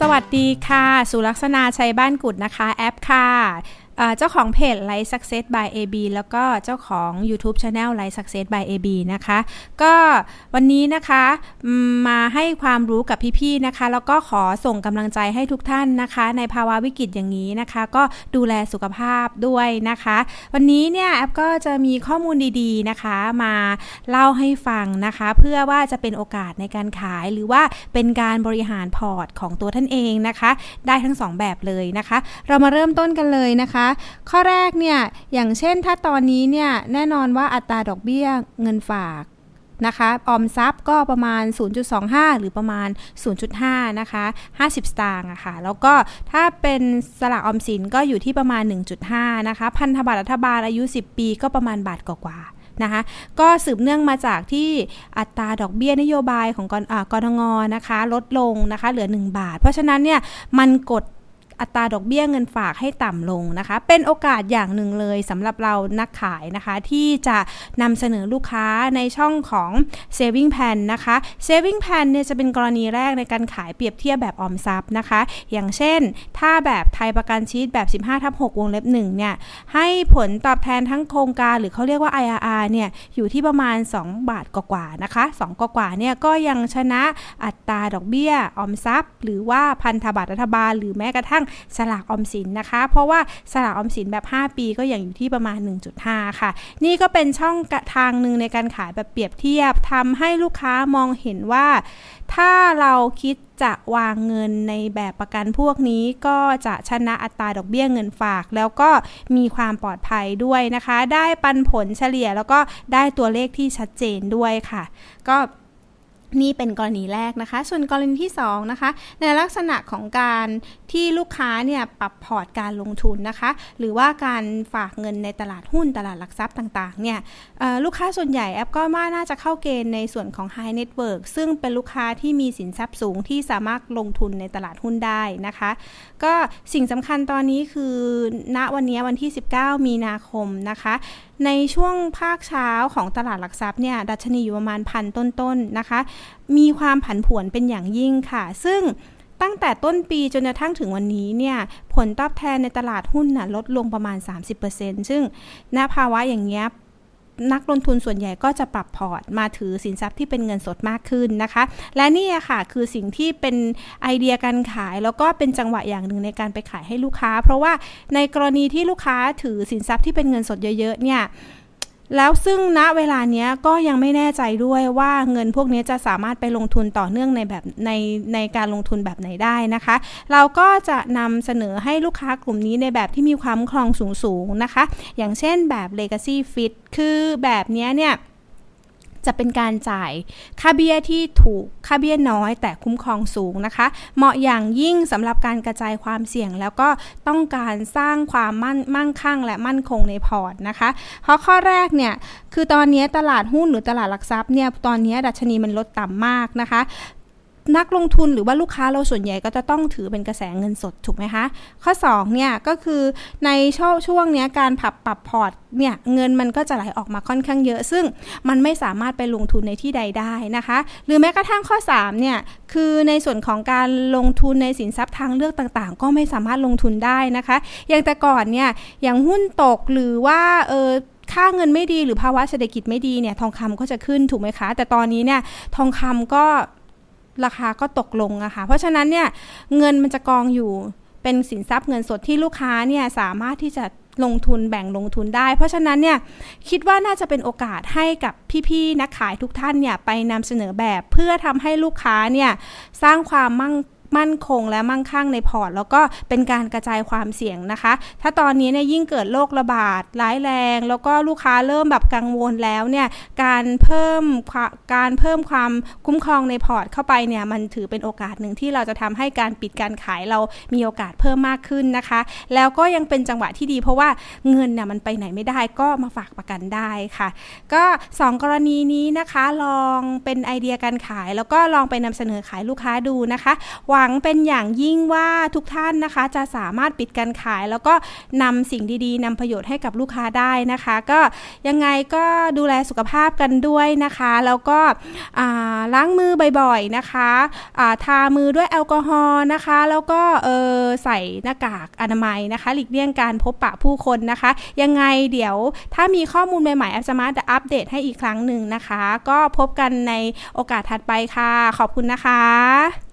สวัสดีค่ะ สุลักษณาชัยบ้านกุดนะคะ แอปค่ะ เจ้าของเพจ Life Success by AB แล้วก็เจ้าของ YouTube Channel Life Success by AB นะคะ ก็วันนี้นะคะมมาให้ความรู้กับพี่ๆนะคะ แล้วก็ขอส่งกำลังใจให้ทุกท่านนะคะ ในภาวะวิกฤตอย่างนี้นะคะ ก็ดูแลสุขภาพด้วยนะคะ วันนี้เนี่ยแอปก็จะมีข้อมูลดีๆนะคะ มาเล่าให้ฟังนะคะ เพื่อว่าจะเป็นโอกาสในการขายหรือว่าเป็นการบริหารพอร์ตของตัวท่านเองนะคะ ได้ทั้งสองแบบเลยนะคะ เรามาเริ่มต้นกันเลยนะคะข้อแรกเนี่ยอย่างเช่นถ้าตอนนี้เนี่ยแน่นอนว่าอัตราดอกเบี้ยเงินฝากนะคะออมทรัพย์ก็ประมาณ 0.25 หรือประมาณ 0.5 นะคะ 50 สตางค์อะค่ะ แล้วก็ถ้าเป็นสลากออมสินก็อยู่ที่ประมาณ 1.5 นะคะ พันธบัตรรัฐบาลอายุ 10 ปีก็ประมาณบาทกว่าๆนะคะ ก็สืบเนื่องมาจากที่อัตราดอกเบี้ยนโยบายของกอ่ากรงงนะคะ ลดลงนะคะ เหลือ 1 บาท เพราะฉะนั้นเนี่ยมันกด อัตราดอกเบี้ยเงินฝากให้ต่ำลงนะคะ เป็นโอกาสอย่างหนึ่งเลยสำหรับเรานักขายนะคะ ที่จะนำเสนอลูกค้าในช่องของ saving plan นะคะ saving plan เนี่ยจะเป็นกรณีแรกในการขายเปรียบเทียบแบบออมทรัพย์นะคะ อย่างเช่น ถ้าแบบไทยประกันชีตแบบ 15ทับ6วงเล็บ1เนี่ย ให้ผลตอบแทนทั้งโครงการหรือเขาเรียกว่า IRR เนี่ยอยู่ที่ประมาณ 2 บาทกว่าๆนะคะ 2 กว่าๆเนี่ยก็ยังชนะอัตราดอกเบี้ยออมทรัพย์ หรือว่าพันธบัตรรัฐบาล หรือแม้กระทั่งสลากออมสินนะคะ เพราะว่าสลากออมสินแบบ 5 ปีก็ยังอยู่ที่ประมาณ 1.5 ค่ะ นี่ก็เป็นช่องทางหนึ่งในการขายแบบเปรียบเทียบทำให้ลูกค้ามองเห็นว่า ถ้าเราคิดจะวางเงินในแบบประกันพวกนี้ก็จะชนะอัตราดอกเบี้ยเงินฝาก แล้วก็มีความปลอดภัยด้วยนะคะ ได้ปันผลเฉลี่ยแล้วก็ได้ตัวเลขที่ชัดเจนด้วยค่ะ ก็ นี่เป็นกรณีแรกนะคะ ส่วนกรณีที่2นะคะ ในลักษณะของการที่ลูกค้าเนี่ยปรับพอร์ตการลงทุนนะคะ หรือว่าการฝากเงินในตลาดหุ้นตลาดหลักทรัพย์ต่างๆ เนี่ยลูกค้าส่วนใหญ่แอปก็มาน่าจะเข้าเกณฑ์ในส่วนของ High Network ซึ่งเป็นลูกค้าที่มีสินทรัพย์สูงที่สามารถลงทุนในตลาดหุ้นได้นะคะ ก็สิ่งสำคัญตอนนี้คือ ณวันนี้วันที่ 19 มีนาคมนะคะในช่วงภาคเช้าของตลาดหลักทรัพย์เนี่ยดัชนีอยู่ประมาณพันต้นๆนะคะ มีความผันผวนเป็นอย่างยิ่งค่ะ ซึ่งตั้งแต่ต้นปีจนกระทั่งถึงวันนี้เนี่ยผลตอบแทนในตลาดหุ้นน่ะลดลงประมาณ 30%ซึ่งณภาวะอย่างเงี้ย นักลงทุนส่วนใหญ่ก็จะปรับพอร์ตมาถือสินทรัพย์ที่เป็นเงินสดมากขึ้นนะคะ และนี่ค่ะคือสิ่งที่เป็นไอเดียการขาย แล้วก็เป็นจังหวะอย่างหนึ่งในการไปขายให้ลูกค้า เพราะว่าในกรณีที่ลูกค้าถือสินทรัพย์ที่เป็นเงินสดเยอะๆเนี่ย แล้วซึ่งณเวลาเนี้ยก็ยังไม่แน่ใจด้วยว่าเงินพวกนี้จะสามารถไปลงทุนต่อเนื่องในแบบในในการลงทุนแบบไหนได้นะคะ เราก็จะนำเสนอให้ลูกค้ากลุ่มนี้ในแบบที่มีความคล่องสูงๆนะคะ อย่างเช่นแบบ Legacy Fit คือแบบเนี้ยเนี่ย จะเป็นการจ่ายค่าเบี้ยที่ถูกค่าเบี้ยน้อย แต่คุ้มครองสูงนะคะ เหมาะอย่างยิ่งสำหรับการกระจายความเสี่ยง แล้วก็ต้องการสร้างความมั่นมั่งคั่ง และมั่นคงในพอร์ตนะคะ เพราะข้อแรกเนี่ยคือตอนนี้ตลาดหุ้นหรือตลาดหลักทรัพย์เนี่ยตอนนี้ดัชนีมันลดต่ำมากนะคะ นักลงทุนหรือว่าลูกค้าเราส่วนใหญ่ก็จะต้องถือเป็นกระแสเงินสดถูกไหมคะ ข้อ2เนี่ยก็คือในช่วงช่วงเนี้ยการปรับปรับพอร์ตเนี่ยเงินมันก็จะไหลออกมาค่อนข้างเยอะ ซึ่งมันไม่สามารถไปลงทุนในที่ใดได้นะคะ หรือแม้กระทั่งข้อ3เนี่ยคือในส่วนของการลงทุนในสินทรัพย์ทางเลือกต่างๆ ก็ไม่สามารถลงทุนได้นะคะ อย่างแต่ก่อนเนี่ยอย่างหุ้นตกหรือว่าเออค่าเงินไม่ดีหรือภาวะเศรษฐกิจไม่ดีเนี่ยทองคำก็จะขึ้นถูกไหมคะ แต่ตอนนี้เนี่ยทองคำก็ ราคาก็ตกลงอะค่ะเพราะฉะนั้นเนี่ยเงินมันจะกองอยู่เป็นสินทรัพย์เงินสดที่ลูกค้าเนี่ยสามารถที่จะลงทุนแบ่งลงทุนได้ เพราะฉะนั้นเนี่ยคิดว่าน่าจะเป็นโอกาสให้กับพี่ๆนักขายทุกท่านเนี่ยไปนำเสนอแบบเพื่อทำให้ลูกค้าเนี่ยสร้างความมั่ง มั่นคงและมั่งคั่งในพอร์ต แล้วก็เป็นการกระจายความเสี่ยงนะคะ ถ้าตอนนี้เนี่ยยิ่งเกิดโรคระบาดร้ายแรง แล้วก็ลูกค้าเริ่มแบบกังวลแล้วเนี่ยการเพิ่มการเพิ่มความคุ้มครองในพอร์ตเข้าไปเนี่ยมันถือเป็นโอกาสหนึ่งที่เราจะทำให้การปิดการขายเรามีโอกาสเพิ่มมากขึ้นนะคะ แล้วก็ยังเป็นจังหวะที่ดีเพราะว่าเงินเนี่ยมันไปไหนไม่ได้ก็มาฝากประกันได้ค่ะ ก็ 2 กรณีนี้นะคะลองเป็นไอเดียการขาย แล้วก็ลองไปนำเสนอขายลูกค้าดูนะคะววังเป็นอย่างยิ่งว่าทุกท่านนะคะ จะสามารถปิดการขาย แล้วก็นำสิ่งดีๆนำประโยชน์ให้กับลูกค้าได้นะคะ ก็ยังไงก็ดูแลสุขภาพกันด้วยนะคะ แล้วก็ล้างมือบ่อยๆนะคะาทามือด้วยแอลกอฮอล์นะคะ แล้วก็ใส่หน้ากากอนามัยนะคะ หลีกเลี่ยงการพบปะผู้คนนะคะ ยังไงเดี๋ยวถ้ามีข้อมูลใหม่ๆแอปจะมาอัปเดตให้อีกครั้งหนึ่งนะคะ ก็พบกันในโอกาสถัดไปค่ะ ขอบคุณนะคะ